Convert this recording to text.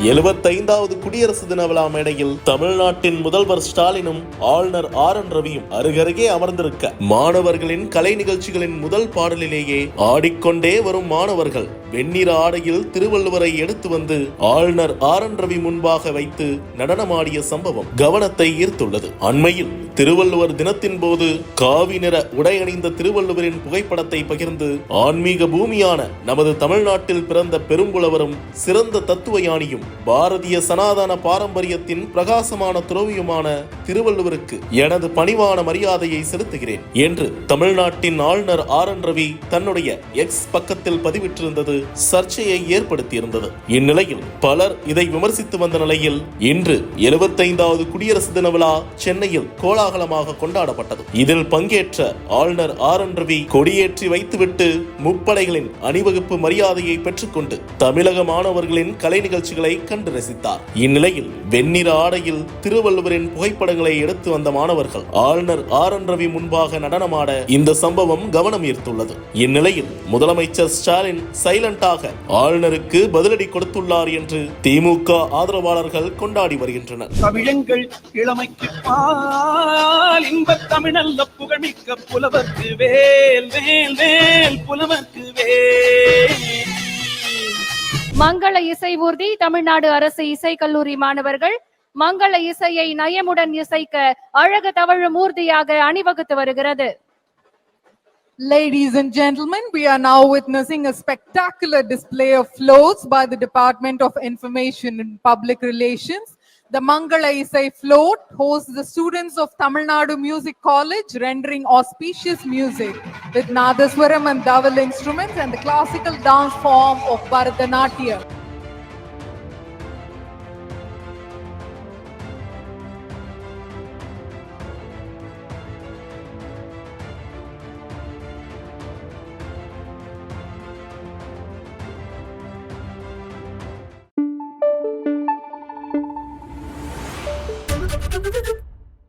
எழுபத்தைந்தாவது குடியரசு தின விழா மேடையில் தமிழ்நாட்டின் முதல்வர் ஸ்டாலினும் ஆளுநர் ஆர் என் ரவியும் அருகருகே அமர்ந்திருக்க. மாணவர்களின் கலை நிகழ்ச்சிகளின் முதல் பாடலிலேயே ஆடிக்கொண்டே வரும் மாணவர்கள் வெண்ணிற ஆடையில் திருவள்ளுவரை எடுத்து வந்து ஆளுநர் ஆர் என் ரவி முன்பாக வைத்து நடனமாடிய சம்பவம் கவனத்தை ஈர்த்துள்ளது. அண்மையில் திருவள்ளுவர் தினத்தின் போது காவி நிற உடை அணிந்த திருவள்ளுவரின் புகைப்படத்தை பகிர்ந்து ஆன்மீக பூமியான நமது தமிழ்நாட்டில் பிறந்த பெரும்புலவரும் சிறந்த தத்துவயானியும் பாரதிய சனாதன பாரம்பரியத்தின் பிரகாசமான துறவியுமான திருவள்ளுவருக்கு எனது பணிவான மரியாதையை செலுத்துகிறேன் என்று தமிழ்நாட்டின் ஆளுநர் ஆர் என் ரவி தன்னுடைய எக்ஸ் பக்கத்தில் பதிவிட்டிருந்தது சர்ச்சையை ஏற்படுத்தியிருந்தது. இந்நிலையில் பலர் இதை விமர்சித்து வந்த நிலையில் இன்று எழுபத்தைந்தாவது குடியரசு தின விழா சென்னையில் கோலாகலமாக கொண்டாடப்பட்டது. இதில் பங்கேற்ற ஆளுநர் ஆர் என் ரவி கொடியேற்றி வைத்துவிட்டு முப்படைகளின் அணிவகுப்பு மரியாதையை பெற்றுக்கொண்டு தமிழக மாணவர்களின் கலை நிகழ்ச்சிகளை கண்டு ரசித்தார். இந்நிலையில் வெண்ணிற ஆடையில் திருவள்ளுவரின் புகைப்படங்களை எடுத்து வந்த மாணவர்கள் ஆளுநர் ஆர் என் ரவி முன்பாக நடனமாட இந்த சம்பவம் கவனம் ஈர்த்துள்ளது இந்நிலையில் முதலமைச்சர் ஸ்டாலின் சைலண்டாக ஆளுநருக்கு பதிலடி கொடுத்துள்ளார் என்று திமுக ஆதரவாளர்கள் கொண்டாடி வருகின்றனர். தமிழங்கள் இளமைக்கு தமிழல்ல புகழ்மிக்க புலவர்க்கு வேல் வேல் வேல் புலவர்க்கு வேல். மங்கள இசை ஊர்தி தமிழ்நாடு அரசு இசை கல்லூரி மாணவர்கள் மங்கள இசையை நயமுடன் இசைக்க அழகு தவழும் ஊர்தியாக அணிவகுத்து வருகிறது. Ladies and gentlemen, we are now witnessing a spectacular display of floats by the Department of Information and Public Relations. The Mangala Isai float hosts the students of Tamil Nadu Music College rendering auspicious music with Nadaswaram and Daval instruments and the classical dance form of Bharatanatyam.